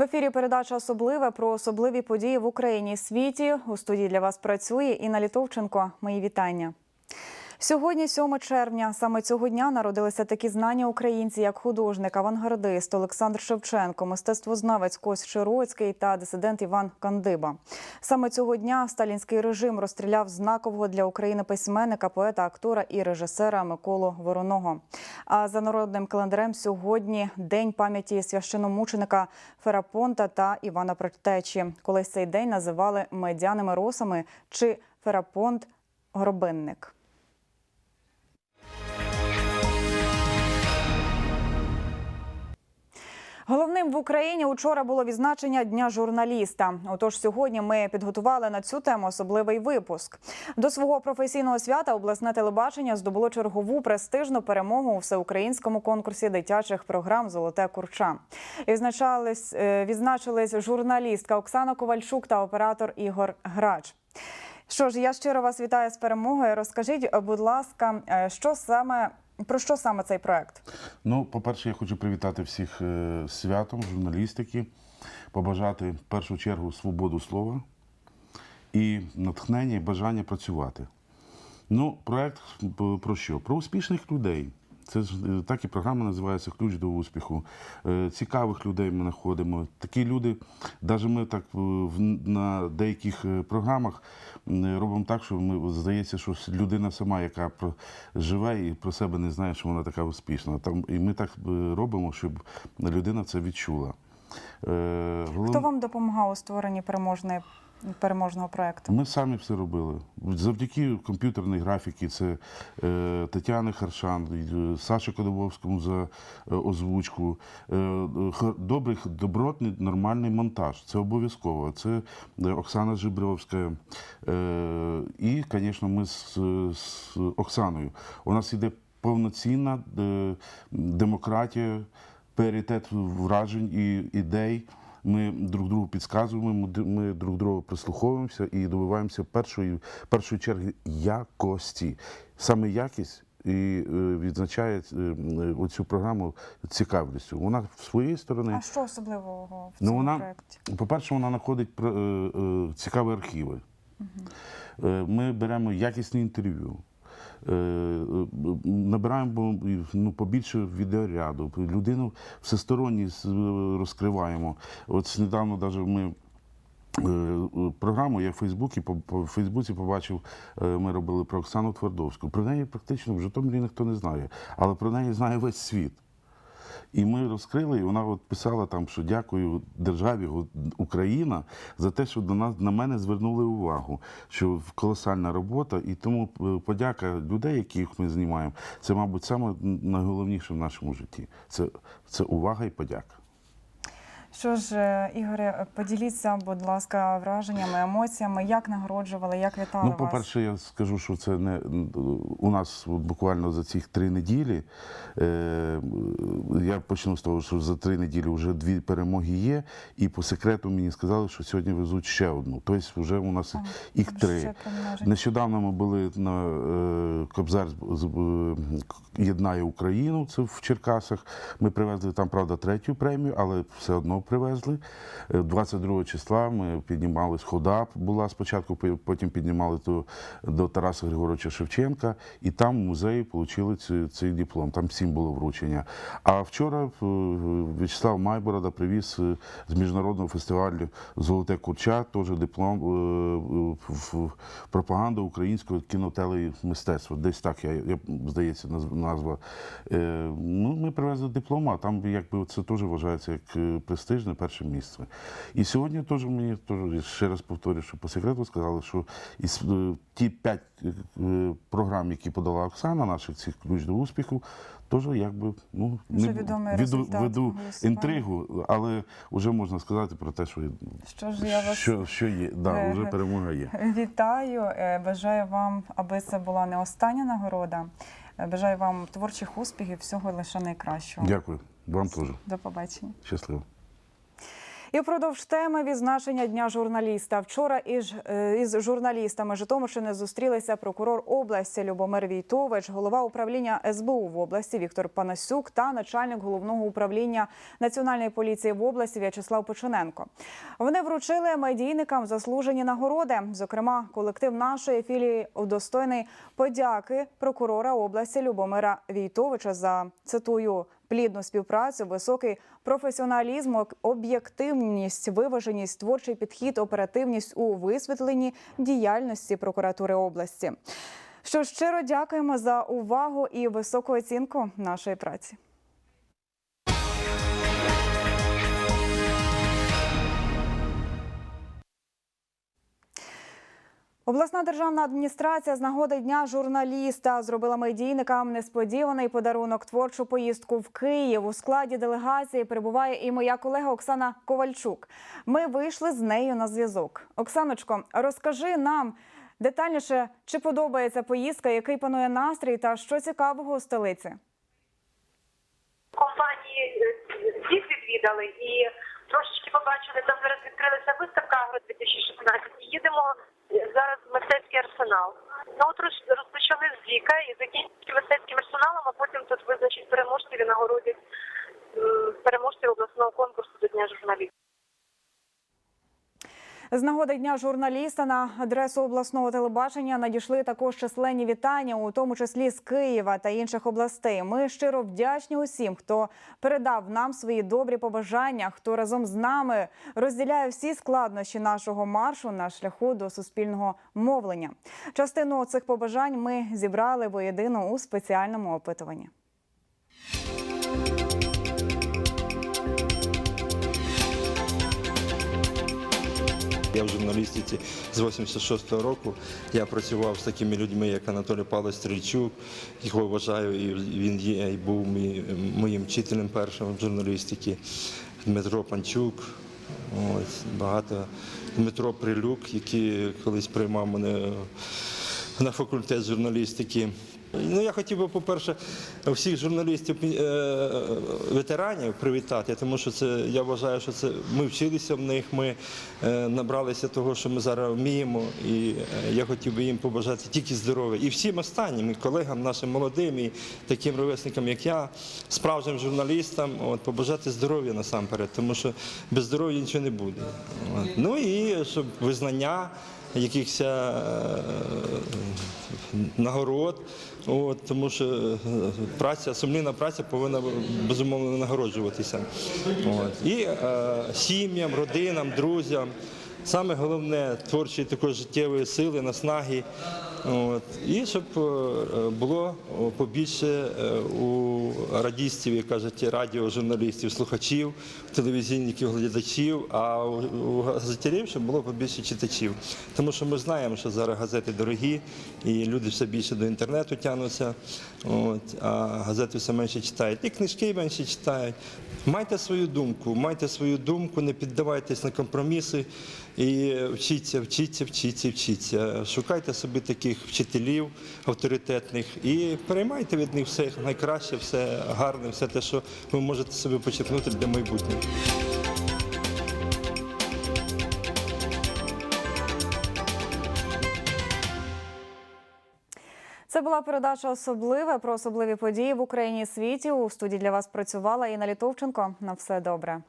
В ефірі передача особливе про особливі події в Україні і світі. У студії для вас працює Інна Літовченко. Мої вітання. Сьогодні, 7 червня, саме цього дня народилися такі знані українці, як художник, авангардист Олександр Шевченко, мистецтвознавець Кось Широцький та дисидент Іван Кандиба. Саме цього дня сталінський режим розстріляв знакового для України письменника, поета, актора і режисера Миколу Вороного. А за народним календарем сьогодні день пам'яті священомученика Ферапонта та Івана Предтечі. Колись цей день називали медяними росами чи Ферапонт Гробинник. Головним в Україні учора було відзначення Дня журналіста. Отож, сьогодні ми підготували на цю тему особливий випуск. До свого професійного свята обласне телебачення здобуло чергову престижну перемогу у всеукраїнському конкурсі дитячих програм Золоте курча. Відзначались е, відзначились журналістка Оксана Ковальчук та оператор Ігор Грач. Що ж, я щиро вас вітаю з перемогою. Розкажіть, будь ласка, е, що саме про що саме цей проект? Ну, по-перше, я хочу привітати всіх е, святом журналістики, побажати в першу чергу свободу слова і натхнення, і бажання працювати. Ну, проект про що? Про успішних людей. Це ж е, так і програма називається Ключ до успіху. Е, Цікавих людей ми знаходимо. Такі люди, навіть ми так е, на деяких програмах робимо так, що ми здається, що людина сама, яка живе і про себе не знає, що вона така успішна. Там і ми так робимо, щоб людина це відчула. Хто вам допомагав у створенні переможної переможного проекту? ми самі все робили. Завдяки комп'ютерній графіці це е, Тетяни Харшан, е, Саші Кодобовському за е, озвучку. Е, добрий, добротний, нормальний монтаж. Це обов'язково. Це е, Оксана Жибровська. Е, і, звісно, ми з, з Оксаною. У нас іде повноцінна е, демократія, паритет вражень і ідей. Ми друг другу підказуємо, ми, друг другу прислуховуємося і добиваємося першої, першої черги якості. Саме якість і е, відзначає е, оцю програму цікавістю. Вона з своєї сторони. А що особливого в Ну, вона- проекті? По-перше, вона знаходить е, цікаві архіви. Е, Ми беремо якісні інтерв'ю. Е, е, Набираємо ну, побільше відеоряду, людину всесторонні розкриваємо. От недавно навіть ми е, програму я в Фейсбуці, по, Фейсбуці побачив, е, ми робили про Оксану Твардовську. Про неї практично в Житомирі ніхто не знає, але про неї знає весь світ. І ми розкрили, і вона от писала там, що дякую державі Україна за те, що до нас на мене звернули увагу, що колосальна робота, і тому е, подяка людей, яких ми знімаємо, це, мабуть, саме найголовніше в нашому житті. Це, це увага і подяка. Що ж, е, Ігоре, поділіться, будь ласка, враженнями, емоціями, як нагороджували, як вітали Ну, вас? по-перше, я скажу, що це не у нас от буквально за ці три неділі. Е, я почну з того, що за три неділі вже дві перемоги є, і по секрету мені сказали, що сьогодні везуть ще одну. Тобто вже у нас їх три. Нещодавно ми були на е, Кобзар е, єднає Україну. Це в Черкасах. Ми привезли там, правда, третю премію, але все одно привезли. Е, 22 числа ми піднімались хода. Була спочатку, потім піднімали до, до Тараса Григоровича Шевченка, і там в музеї отримали цей, цей диплом. Там всім було вручення. А вчора е, В'ячеслав Майборода привіз е, з міжнародного фестивалю Золоте курча, теж диплом е, в пропаганда українського кінотелемистецтва. Десь так я, я здається, назва. Е, Ну, ми привезли диплом, а там якби це теж вважається як е, престижне перше місце. І сьогодні теж мені теж ще раз повторюю, що по секрету сказали, що із е, ті п'ять е, програм, які подала Оксана, наших цих ключ до успіху, теж якби ну Вже відомий веду, веду інтригу, але вже можна сказати про те, що, Що ж, я вас що, що є. Да, Е, вже перемога є. Вітаю, бажаю вам, аби це була не остання нагорода. Бажаю вам творчих успіхів, всього лише найкращого. Дякую. Вам теж. До побачення. Щасливо. І впродовж теми відзначення дня журналіста. Вчора із, е, із журналістами Житомирщини зустрілися прокурор області Любомир Війтович, голова управління СБУ в області Віктор Панасюк та начальник головного управління національної поліції в області В'ячеслав Починенко. Вони вручили медійникам заслужені нагороди. Зокрема, колектив нашої філії удостойний подяки прокурора області Любомира Війтовича за цитую плідну співпрацю, високий професіоналізм, об'єктивність, виваженість, творчий підхід, оперативність у висвітленні діяльності прокуратури області. Що щиро дякуємо за увагу і високу оцінку нашої праці. Обласна державна адміністрація з нагоди дня журналіста зробила медійникам несподіваний подарунок творчу поїздку в Київ. У складі делегації перебуває і моя колега Оксана Ковальчук. Ми вийшли з нею на зв'язок. Оксаночко, розкажи нам детальніше, чи подобається поїздка, який панує настрій та що цікавого у столиці. компанії е, всіх відвідали і трошечки побачили, там зараз відкрилася виставка Агро 2016 їдемо зараз мистецький арсенал. Ну от розпочали з Віка і закінчили мистецьким арсеналом, а потім тут визначать переможців і нагородять м, переможців обласного конкурсу до Дня журналістів. З нагоди дня журналіста на адресу обласного телебачення надійшли також численні вітання, у тому числі з Києва та інших областей. Ми щиро вдячні усім, хто передав нам свої добрі побажання, хто разом з нами розділяє всі складнощі нашого маршу на шляху до суспільного мовлення. Частину цих побажань ми зібрали воєдино у спеціальному опитуванні. Я в журналістиці з 86-го року. Я працював з такими людьми, як Анатолій Павлович Стрільчук, його вважаю, і він є і був моїм вчителем першим в журналістики. Дмитро Панчук, ось, багато Дмитро Прилюк, який колись приймав мене на факультет журналістики. Ну, я хотів би, по-перше, всіх журналістів е, ветеранів привітати, тому що це я вважаю, що це ми вчилися в них, ми е, набралися того, що ми зараз вміємо. І е, я хотів би їм побажати тільки здоров'я. І всім останнім і колегам, нашим молодим, і таким ровесникам, як я, справжнім журналістам, от, побажати здоров'я насамперед, тому що без здоров'я нічого не буде. От. Ну і щоб визнання якихось е, нагород, от, тому що е, праця, сумлінна праця повинна безумовно нагороджуватися. От. І е, сім'ям, родинам, друзям. Саме головне творчої такої життєвої сили, наснаги. От. І щоб е, було побільше е, у радістів, як кажуть, радіожурналістів, слухачів, телевізійників, глядачів, а у газетярів, щоб було побільше читачів. Тому що ми знаємо, що зараз газети дорогі, і люди все більше до інтернету тягнуться, от, а газети все менше читають. І книжки менше читають. Майте свою думку, майте свою думку, не піддавайтесь на компроміси і вчіться, вчіться, вчіться, вчіться. Шукайте собі таких вчителів авторитетних і переймайте від них все найкраще, все гарне, все те, що ви можете собі почерпнути для майбутнього. Це була передача особливе про особливі події в Україні і світі. У студії для вас працювала Інна Літовченко. На все добре.